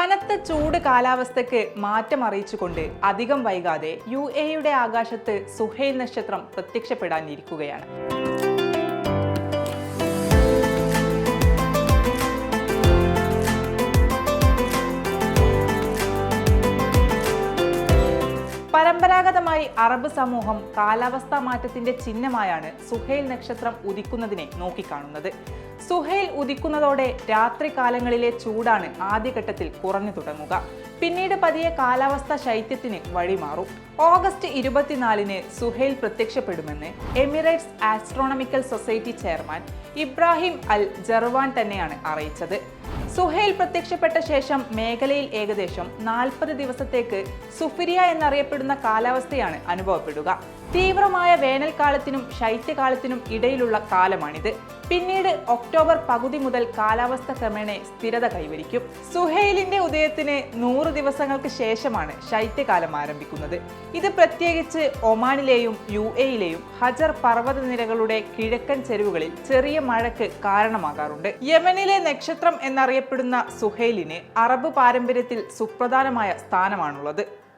കനത്ത ചൂട് കാലാവസ്ഥയ്ക്ക് മാറ്റം അറിയിച്ചുകൊണ്ട് അധികം വൈകാതെ യു എയുടെ ആകാശത്ത് സുഹൈൽ നക്ഷത്രം പ്രത്യക്ഷപ്പെടാനിരിക്കുകയാണ്. പരമ്പരാഗതമായി അറബ് സമൂഹം കാലാവസ്ഥാ മാറ്റത്തിന്റെ ചിഹ്നമായാണ് സുഹൈൽ നക്ഷത്രം ഉദിക്കുന്നതിനെ നോക്കിക്കാണുന്നത്. സുഹൈൽ ഉദിക്കുന്നതോടെ രാത്രികാലങ്ങളിലെ ചൂടാണ് ആദ്യഘട്ടത്തിൽ കുറഞ്ഞു തുടങ്ങുക. പിന്നീട് പതിയെ കാലാവസ്ഥ ശൈത്യത്തിന് വഴിമാറും ഓഗസ്റ്റ് ഇരുപത്തിനാലിന് Suhail പ്രത്യക്ഷപ്പെടുമെന്ന് Emirates astronomical society chairman Ibrahim Al Jarwan തന്നെയാണ് അറിയിച്ചത്. സുഹേൽ പ്രത്യക്ഷപ്പെട്ട ശേഷം മേഖലയിൽ ഏകദേശം നാൽപ്പത് ദിവസത്തേക്ക് സുഫിരിയ എന്നറിയപ്പെടുന്ന കാലാവസ്ഥയാണ് അനുഭവപ്പെടുക. തീവ്രമായ വേനൽക്കാലത്തിനും ശൈത്യകാലത്തിനും ഇടയിലുള്ള കാലമാണിത്. പിന്നീട് ഒക്ടോബർ പകുതി മുതൽ കാലാവസ്ഥ ക്രമേണ സ്ഥിരത കൈവരിക്കും. സുഹൈലിന്റെ ഉദയത്തിന് നൂറ് ദിവസങ്ങൾക്ക് ശേഷമാണ് ശൈത്യകാലം ആരംഭിക്കുന്നത്. ഇത് പ്രത്യേകിച്ച് ഒമാനിലെയും യു എയിലെയും ഹജർ പർവതനിരകളുടെ കിഴക്കൻ ചെരുവുകളിൽ ചെറിയ മഴയ്ക്ക് കാരണമാകാറുണ്ട്. യമനിലെ നക്ഷത്രം എന്നറിയപ്പെടുന്ന സുഹൈലിന് അറബ് പാരമ്പര്യത്തിൽ സുപ്രധാനമായ സ്ഥാനമാണുള്ളത്.